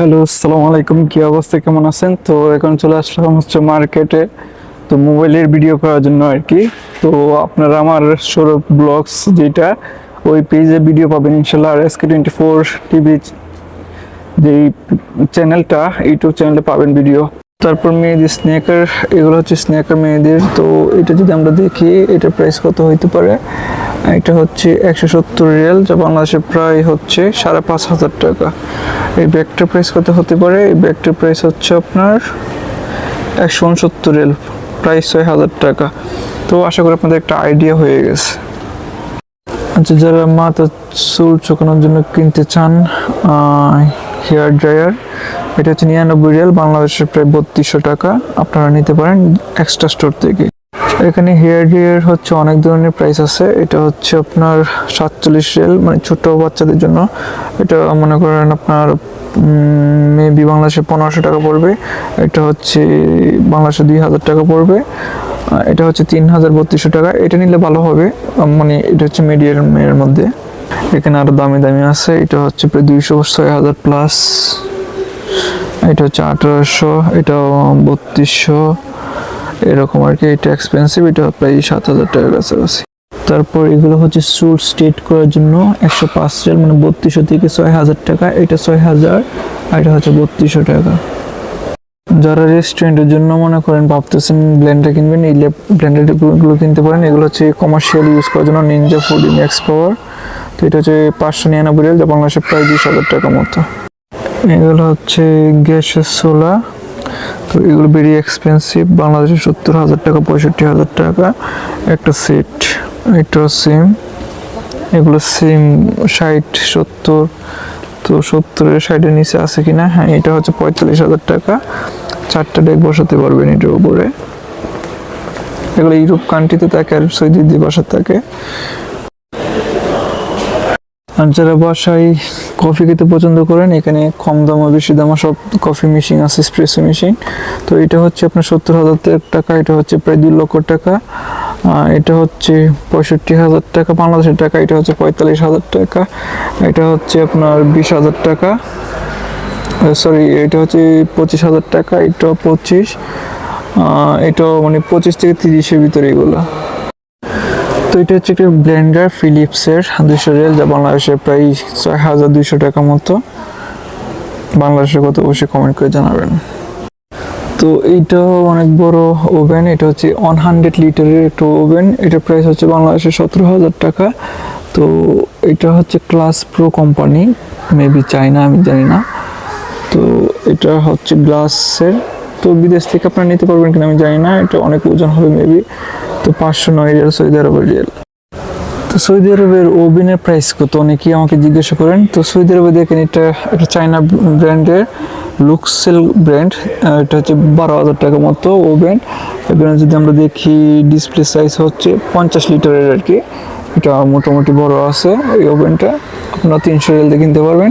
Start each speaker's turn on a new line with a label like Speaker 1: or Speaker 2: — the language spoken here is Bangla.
Speaker 1: হ্যালো, আসসালামু আলাইকুম। কি অবস্থা? কেমন আছেন? তো এখন চলে আসলাম হচ্ছে মার্কেটে তো মোবাইলের ভিডিও করার জন্য আর কি। তো আপনারা আমার সৌরভ ব্লগস যেটা, ওই পেজে ভিডিও পাবেন ইনশাল্লাহ আর এসকে টোয়েন্টি ফোর টিভি যেই চ্যানেলটা ইউটিউব চ্যানেলে পাবেন ভিডিও তারপর মেয়েদের স্ন্যাকার এগুলো হচ্ছে স্ন্যাকার মেয়েদের তো এটা যদি আমরা দেখি এটার প্রাইস কত হইতে পারে? এটা হচ্ছে একশো সত্তর রিয়াল, যা বাংলাদেশে প্রায় হচ্ছে সাড়ে পাঁচ হাজার টাকা। এই ব্যাগটার প্রাইস কত হতে পারে? এই ব্যাগটার প্রাইস হচ্ছে আপনার একশো উনসত্তর রিয়াল, প্রায় ছয় হাজার টাকা। তো আশা করি আপনাদের একটা আইডিয়া হয়ে গেছে। আচ্ছা যারা মাথা চুল চোকানোর জন্য কিনতে চান হেয়ার ড্রায়ার এটা হচ্ছে নিরানব্বই রিয়াল, বাংলাদেশের প্রায় বত্রিশশো টাকা। আপনারা নিতে পারেন এক্সট্রা স্টোর থেকে। এখানে হেয়ার ড্রায়ার হচ্ছে অনেক ধরনের প্রাইস আছে। এটা হচ্ছে আপনার সাতচল্লিশ রিয়াল মানে ছোট বাচ্চাদের জন্য। এটা মনে করেন আপনার মেবি বাংলাদেশে পনেরোশো টাকা পড়বে। এটা হচ্ছে, বাংলাদেশে দুই হাজার টাকা পড়বে। এটা হচ্ছে তিন হাজার বত্রিশশো টাকা। এটা নিলে ভালো হবে মানে এটা হচ্ছে মিডিয়ামের মধ্যে। এখানে আরও দামি দামি আছে। এটা হচ্ছে প্রায় দুইশো ছয় হাজার প্লাস এটা হচ্ছে আঠারোশো এটা বত্রিশশো। এরকম আর কি, এটা এক্সপেন্সিভ এটা প্রায় সাত হাজার টাকার কাছাকাছি। তারপর এগুলো হচ্ছে চুল স্ট্রেট করার জন্য একশো পাঁচ রিয়াল মানে বত্রিশশো থেকে ছয় হাজার টাকা, এটা ছয় হাজার, আর এটা হচ্ছে বত্রিশশো টাকা। যারা রেস্টুরেন্টের জন্য মনে করেন, ভাবতেছেন ব্লেন্ডার কিনবেন, এই ব্লেন্ডারগুলো কিনতে পারেন, এগুলো হচ্ছে কমার্শিয়াল ইউজ করার জন্য Ninja food in X power তো এটা হচ্ছে পাঁচশো নিরানব্বই রিয়াল, যা বাংলাদেশে প্রায় বিশ হাজার টাকা মতো। এগুলো হচ্ছে গ্যাসের সোলা তো এগুলো ভেরি এক্সপেন্সিভ বাংলাদেশে সত্তর হাজার টাকা, পঁয়ষট্টি হাজার টাকা। একটা সেট এটা সিম এগুলো সিম ষাট, সত্তর। তো সত্তরের ষাটের নিচে আছে কিনা? হ্যাঁ এটা হচ্ছে পঁয়তাল্লিশ হাজার টাকা। চারটা ডেক বসাতে পারবেন এটার উপরে। এগুলো ইউরোপ কান্ট্রিতে থাকে আর সৌদি দিয়ে বাসা থাকে। আর যারা বাসায় কফি খেতে পছন্দ করেন, এখানে কম দামে বেশি দামে সব কফি মেশিন আছে স্প্রেসো মেশিন। তো এটা হচ্ছে আপনার সত্তর হাজার টাকা, এটা হচ্ছে প্রায় দুই লক্ষ টাকা। এটা হচ্ছে পঁয়ষট্টি হাজার টাকা, বাংলাদেশের টাকা, এটা হচ্ছে পঁয়তাল্লিশ হাজার টাকা। এটা হচ্ছে আপনার বিশ হাজার টাকা। সরি এটা হচ্ছে পঁচিশ হাজার টাকা এটা পঁচিশ। এটা মানে পঁচিশ থেকে তিরিশের ভিতরে এগুলো। তো এটা হচ্ছে একটা ব্লেন্ডার ফিলিপসের দুশো রিয়াল, যা বাংলাদেশে প্রায় ছয় হাজার দুইশো টাকা মতো। বাংলাদেশের কথা অবশ্যই কমেন্ট করে জানাবেন। তো এইটা অনেক বড় ওভেন, এটা হচ্ছে ওয়ান হান্ড্রেড লিটারের একটা ওভেন। এটার প্রাইস হচ্ছে বাংলাদেশে সতেরো হাজার টাকা। তো এটা হচ্ছে class pro company maybe China আমি জানি না। তো এটা হচ্ছে গ্লাসের তো বিদেশ থেকে আপনারা নিতে পারবেন কিনা আমি জানি না, এটা অনেক ওজন হবে মেবি তো পাঁচশো নয় রিয়াল সৌদি আরবের রিয়াল। তো সৌদি আরবের ওভেনের প্রাইস কত? অনেকেই আমাকে জিজ্ঞাসা করেন, তো সৌদি আরবে দেখেন এটা একটা চায়না ব্র্যান্ডের লুক্সেল ব্র্যান্ড এটা হচ্ছে বারো হাজার টাকা মতো ওভেন। এখানে যদি আমরা দেখি ডিসপ্লে সাইজ হচ্ছে পঞ্চাশ লিটারের আর কি। এটা মোটামুটি বড় আছে এই ওভেনটা। আপনারা তিনশো রিয়াল দিয়ে কিনতে পারবেন।